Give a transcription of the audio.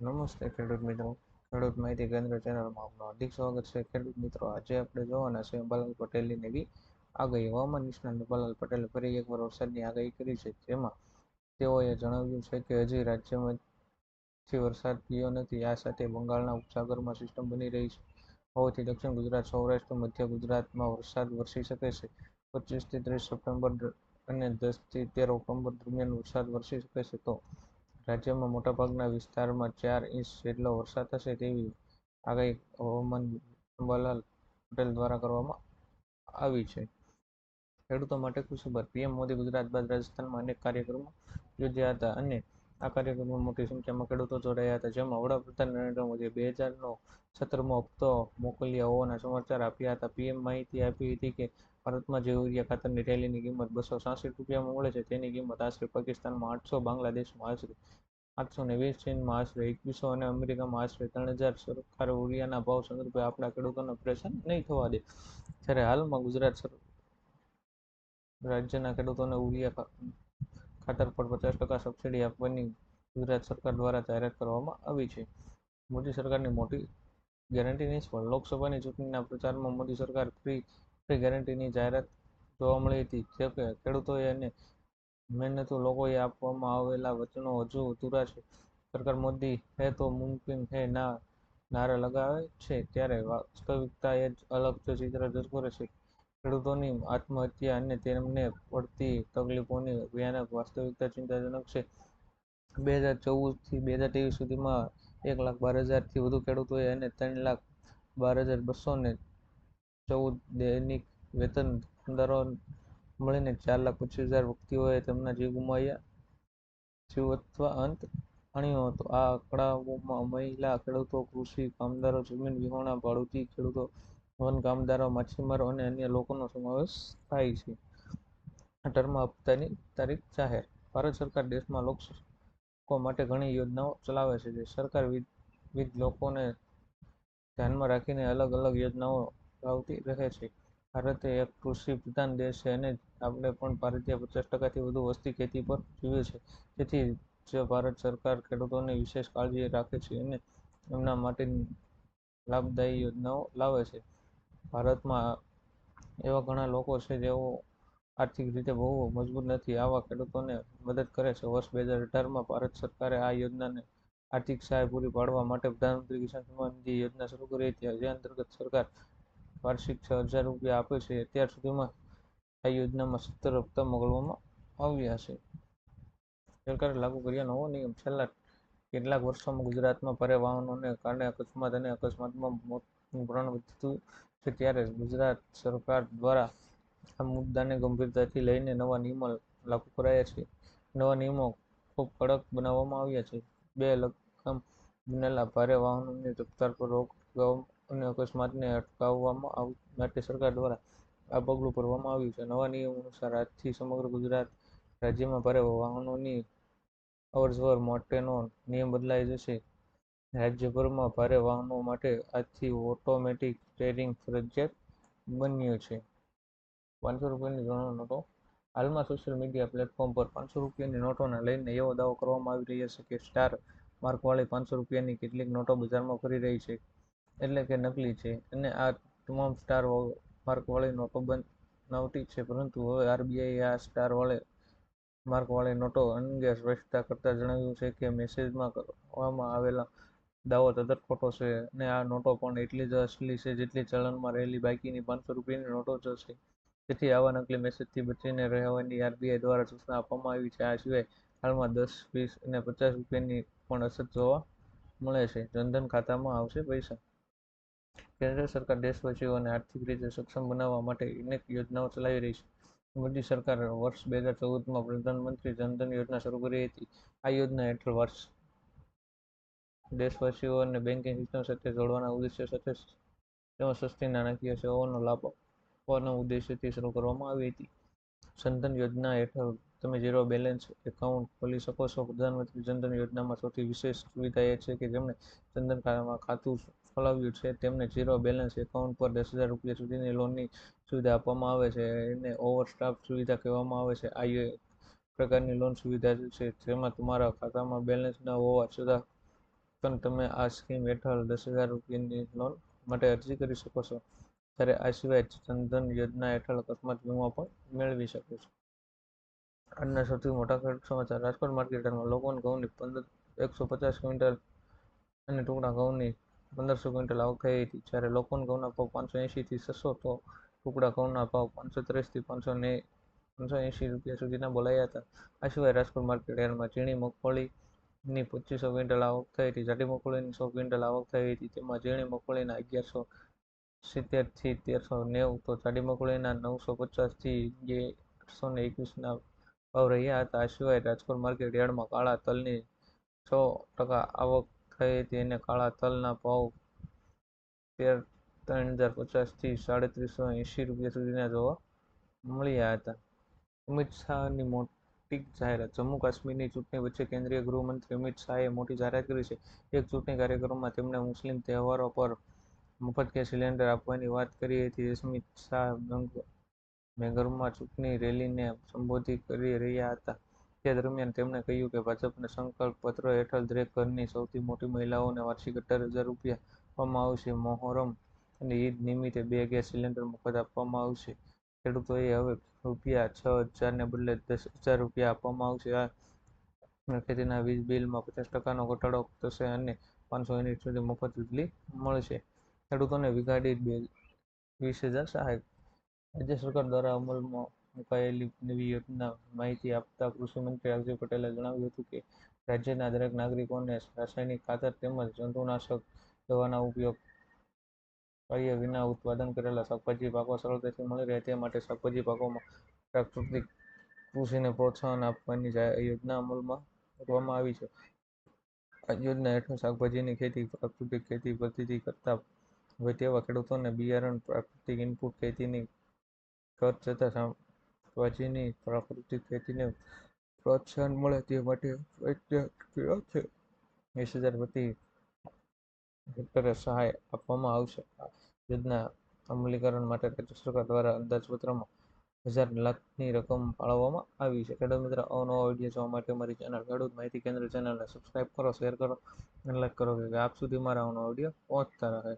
નમસ્તે ખેડૂત મિત્રો. ખેડૂત માહિતી કેન્દ્ર ચેનલમાં આપનું હાર્દિક સ્વાગત છે. ખેડૂત મિત્રો, આજે આપણે જોવાના છે અંબાલાલ પટેલની નવી આગાહી. હવામાન નિષ્ણાંત અંબાલાલ પટેલે ફરી એકવાર વરસાદની આગાહી કરી છે. જેમાં તેઓએ જણાવ્યું છે કે હજી રાજ્યમાંથી વરસાદ થયો નથી. આ સાથે બંગાળના ઉપસાગરમાં સિસ્ટમ બની રહી છે. હોવાથી દક્ષિણ ગુજરાત, સૌરાષ્ટ્ર, મધ્ય ગુજરાતમાં વરસાદ વરસી શકે છે. પચીસથી ત્રીસ સપ્ટેમ્બર અને દસથી તેર ઓક્ટોબર દરમિયાન વરસાદ વરસી શકે છે. તો રાજ્યમાં મોટાભાગના વિસ્તારમાં ચાર ઇંચ જેટલો વરસાદ થશે તેવી આગાહી હવામાન અંબાલાલ પટેલ દ્વારા કરવામાં આવી છે. ખેડૂતો માટે ખુશખબર પીએમ મોદી ગુજરાત બાદ રાજસ્થાનમાં અનેક કાર્યક્રમો યોજ્યા હતા અને આ કાર્યક્રમમાં મોટી સંખ્યામાં ખેડૂતો જોડાયા હતા. જેમાં વડાપ્રધાન નરેન્દ્ર મોદીએ બે હજારનો સત્તરમો હપ્તો મોકલ્યા હોવાના સમાચાર આપ્યા હતા. પીએમ માહિતી આપી હતી કે ભારતમાં જે યુરિયા ખાતરની થેલીની કિંમત બસો સાસઠ રૂપિયામાં મળે છે. તેની કિંમત આશરે પાકિસ્તાનમાં આઠસો, બાંગ્લાદેશમાં આશરે આઠસો ને વીસ, ચીનમાં આશરે એકવીસો અને અમેરિકામાં આશરે ત્રણ હજાર સરકાર યુરિયાના ભાવ સંદર્ભે આપણા ખેડૂતોને પરેશાન નહીં થવા દે. જ્યારે હાલમાં ગુજરાત રાજ્યના ખેડૂતોને યુરિયા ખાતર પર પચાસ ટકા સબસિડી આપવાની ગુજરાત સરકાર દ્વારા જાહેરાત કરવામાં આવી છે. મોદી સરકારની મોટી ગેરંટી નિષ્ફળ લોકસભાની ચૂંટણીના પ્રચારમાં મોદી સરકાર ફ્રી ફ્રી ગેરંટીની જાહેરાત જોવા મળી હતી. જોકે ખેડૂતોએ અને મહેનતુ લોકોએ આપવામાં આવેલા વચનો હજુ અધૂરા છે. સરકાર મોદી હે તો મુમકિન હે ના, નારા લગાવે છે. ત્યારે વાસ્તવિકતા એ જ અલગ ચિત્ર રજૂ કરે છે. ખેડૂતોની આત્મહત્યા અને તેમને પડતી તકલીફોની ભયાનક વાસ્તવિકતા ચિંતાજનક છે. બે હજાર ચૌદથી બે હજાર ત્રેવીસ સુધીમાં એક લાખ બાર હજારથી વધુ ખેડૂતોએ અને ત્રણ લાખ બાર હજાર બસો ને ચૌદ દૈનિક વેતન દરો મળીને ચાર લાખ પચીસ હજાર વ્યક્તિઓએ તેમના જીવ ગુમાવ્યા. જીવ અંત અણ્યો હતો. આ આંકડાઓમાં મહિલા ખેડૂતો, કૃષિ કામદારો, જમીન વિહોણા, ભાડૂતી ખેડૂતો વન કામદારો માછીમારો અને અન્ય લોકોનો સમાવેશ થાય છે. આ હપ્તાની તારીખ જાહેર. ભારત સરકાર દેશમાં લોકો માટે ઘણી યોજનાઓ ચલાવે છે. જે સરકાર વિવિધ લોકોને ધ્યાનમાં રાખીને અલગ અલગ યોજનાઓ લાવતી રહે છે. ભારત એક કૃષિ પ્રધાન દેશ છે અને આપણે પણ ભારતીય પચાસ ટકાથી વધુ વસ્તી ખેતી પર જીવે છે. તેથી જે ભારત સરકાર ખેડૂતોની વિશેષ કાળજી રાખે છે અને એમના માટે લાભદાયી યોજનાઓ લાવે છે. ભારતમાં એવા ઘણા લોકો છે જેઓ આર્થિક રીતે બહુ મજબૂત નથી. આવા ખેડૂતોને મદદ કરે છે. વર્ષ બે હજાર અઢારમાં ભારત સરકારે આ યોજનાને આર્થિક સહાય પૂરી પાડવા માટે પ્રધાનમંત્રી કિસાન સન્માન નિધિ યોજના શરૂ કરી હતી. જે અંતર્ગત સરકાર વાર્ષિક છ હજાર રૂપિયા આપે છે. અત્યાર સુધીમાં આ યોજનામાં સત્તર હપ્તા મોકલવામાં આવ્યા છે. સરકારે લાગુ કર્યા નવો નિયમ. છેલ્લા કેટલાક વર્ષોમાં ગુજરાતમાં ભારે વાહનોને કારણે અકસ્માત અને અકસ્માતમાં મોતનું પ્રમાણ વધતું છે ત્યારે ગુજરાત સરકાર દ્વારા આ મુદ્દાને ગંભીરતાથી લઈને નવા નિયમો લાગુ કરાયા છે. નવા નિયમો ખૂબ કડક બનાવવામાં આવ્યા છે. બે લગામ બનેલા ભારે વાહનોની રફતાર પર રોક અને અકસ્માતને અટકાવવા માટે સરકાર દ્વારા આ પગલું ભરવામાં આવ્યું છે. નવા નિયમો અનુસાર આજથી સમગ્ર ગુજરાત રાજ્યમાં ભારે વાહનોની અવરજવર માટેનો નિયમ બદલાઈ જશે. રાજ્યભરમાં ભારે વાહનો માટે આજથી ઓટોમેટિક સ્ટેરિંગ ફરજિયાત બન્યું છે. પાંચસો રૂપિયાની ઘણો નોટો. હાલમાં સોશિયલ મીડિયા પ્લેટફોર્મ પર પાંચસો રૂપિયાની નોટોને લઈને એવો દાવો કરવામાં આવી રહ્યો છે કે સ્ટાર માર્કવાળી પાંચસો રૂપિયાની કેટલીક નોટો બજારમાં ફરી રહી છે, એટલે કે નકલી છે, અને આ તમામ સ્ટાર માર્કવાળી નોટો બનાવટી છે, પરંતુ હવે આરબીઆઈએ આ સ્ટારવાળી માર્કવાળી નોટો અંગે સ્પષ્ટતા કરતાં જણાવ્યું છે કે મેસેજમાં કરવામાં આવેલો દાવો તદ્દન ખોટો છે ને આ નોટો પણ એટલી જ અસલી છે જેટલી ચલણમાં રહેલી બાકીની પાંચસો રૂપિયાની નોટો જ છે તેથી આવા નકલી મેસેજથી બચીને રહેવાની આરબીઆઈ દ્વારા સૂચના આપવામાં આવી છે. આ સિવાય હાલમાં દસ, વીસ અને પચાસ રૂપિયાની પણ અછત જોવા મળે છે. જનધન ખાતામાં આવશે પૈસા. કેન્દ્ર સરકાર દેશવાસીઓને આર્થિક રીતે સક્ષમ બનાવવા માટે અનેક યોજનાઓ ચલાવી રહી છે. મોદી સરકાર વર્ષ બે હજાર ચૌદમાં પ્રધાનમંત્રી જનધન યોજના શરૂ કરી હતી. આ યોજના હેઠળ વર્ષ દેશવાસીઓને બેન્કિંગ સિસ્ટમ સાથે જોડવાના ઉદ્દેશ્ય સાથે તેમાં સસ્તી નાણાકીય સેવાઓનો લાભ આપવાના ઉદ્દેશ્યથી શરૂ કરવામાં આવી હતી. જનધન યોજના હેઠળ તમે ઝીરો બેલેન્સ એકાઉન્ટ ખોલી શકો છો. પ્રધાનમંત્રી જનધન યોજનામાં સૌથી વિશેષ સુવિધા એ છે કે જેમણે જનધન ખાતું ખોલાવ્યું છે, તેમને ઝીરો બેલેન્સ એકાઉન્ટ પર દસ હજાર રૂપિયા સુધીની લોનની સુવિધા આપવામાં આવે છે. એને ઓવરડ્રાફ્ટ સુવિધા કહેવામાં આવે છે. આ પ્રકારની લોન સુવિધા છે જેમાં તમારા ખાતામાં બેલેન્સ ન હોવા છતાં પણ તમે આ સ્કીમ હેઠળ દસ હજાર રૂપિયાની લોન માટે અરજી કરી શકો છો. ત્યારે આ સિવાય જનધન યોજના હેઠળ અકસ્માત વીમો પણ મેળવી શકો છો. આજના સૌથી મોટા સમાચાર. રાજકોટ માર્કેટમાં લોકોને ઘઉંની પંદર, એકસો પચાસ ક્વિન્ટલ અને ટુકડા ઘઉંની પંદરસો ક્વિન્ટલ આવક થઈ હતી. જ્યારે લોકોન ઘઉંના ભાવ પાંચસો એંશીથી છસો, તો ટુકડા ઘઉંના ભાવ પાંચસો ત્રીસથી પાંચસો ને, પાંચસો એંશી રૂપિયા સુધીના બોલાયા હતા. આ સિવાય રાજકોટ માર્કેટ એરમાં ઝીણી મગફળીની પચીસો ક્વિન્ટલ આવક થઈ હતી. જાડી મગફળીની સો ક્વિન્ટલ આવક થઈ હતી. તેમાં ઝીણી મગફળીના અગિયારસો સિત્તેરથી તેરસો નેવું તો જાડી મગફળીના નવસો પચાસથી આઠસો ને એકવીસના ભાવ રહ્યા હતા. આ સિવાય રાજકોટ માર્કેટ યાર્ડમાં કાળા તલની છ ટકા આવક થઈ હતી અને કાળા તલના ભાવ તેર ત્રણ હજાર પચાસથી સાડત્રીસો એંશી રૂપિયા સુધીના જોવા મળ્યા હતા. અમિત શાહની મોટી જાહેરાત. જમ્મુ કાશ્મીરની ચૂંટણી વચ્ચે કેન્દ્રીય ગૃહમંત્રી અમિત શાહે મોટી જાહેરાત કરી છે. એક ચૂંટણી કાર્યક્રમમાં તેમણે મુસ્લિમ તહેવારો પર મફત ગેસ સિલિન્ડર આપવાની વાત કરી હતી. અમિત શાહ મેઘરમાં ચૂંટણી રેલીને સંબોધિત કરી રહ્યા હતા. તે દરમિયાન તેમણે કહ્યું કે ભાજપના સંકલ્પ પત્ર હેઠળ દરેક ઘરની સૌથી મોટી મહિલાઓને વાર્ષિક અઢાર હજાર રૂપિયા આપવામાં આવશે. મોહરમ અને ઈદ નિમિત્તે બે ગેસ સિલિન્ડર મફત આપવામાં આવશે. ખેડૂતોએ હવે રૂપિયા છ હજારને બદલે દસ હજાર રૂપિયા આપવામાં આવશે. આ ખેતીના વીજ બિલમાં પચાસ ટકાનો ઘટાડો થશે અને પાંચસો યુનિટ સુધી મફત વીજળી મળશે. ખેડૂતોને વીઘા દીઠ બે વીસ હજાર સહાય. રાજ્ય સરકાર દ્વારા અમલમાં મુકાયેલી નવી યોજના માહિતી આપતા કૃષિમંત્રી અક્ષય પટેલે જણાવ્યું હતું કે રાજ્યના દરેક નાગરિકોને રાસાયણિક ખાતર તેમજ જંતુનાશક દવાના ઉપયોગ કર્યા વિના ઉત્પાદન કરેલા શાકભાજી પાકો સરળતાથી મળી રહે તે માટે શાકભાજી પાકોમાં પ્રાકૃતિક કૃષિને પ્રોત્સાહન આપવાની યોજના અમલમાં મૂકવામાં આવી છે. આ યોજના હેઠળ શાકભાજીની ખેતી, પ્રાકૃતિક ખેતી પદ્ધતિ કરતા હોય તેવા ખેડૂતોને બિયારણ, પ્રાકૃતિક ઇનપુટ ખેતીની ખર્ચ તથા શાકભાજીની પ્રાકૃતિક ખેતીને પ્રોત્સાહન મળે તે માટે પ્રયત્ન છે. વીસ હજાર પ્રતિ હેક્ટરે સહાય આપવામાં આવશે. યોજના અમલીકરણ માટે રાજ્ય સરકાર દ્વારા અંદાજપત્રમાં હજાર લાખની રકમ ફાળવવામાં આવી છે. ખેડૂત મિત્રો અવનવા વીડિયો જોવા માટે અમારી ચેનલ ખેડૂત માહિતી કેન્દ્ર ચેનલને સબસ્ક્રાઈબ કરો શેર કરો અને લાઈક કરો. કે આપ સુધી મારા અવનવા વીડિયો પહોંચતા રહે.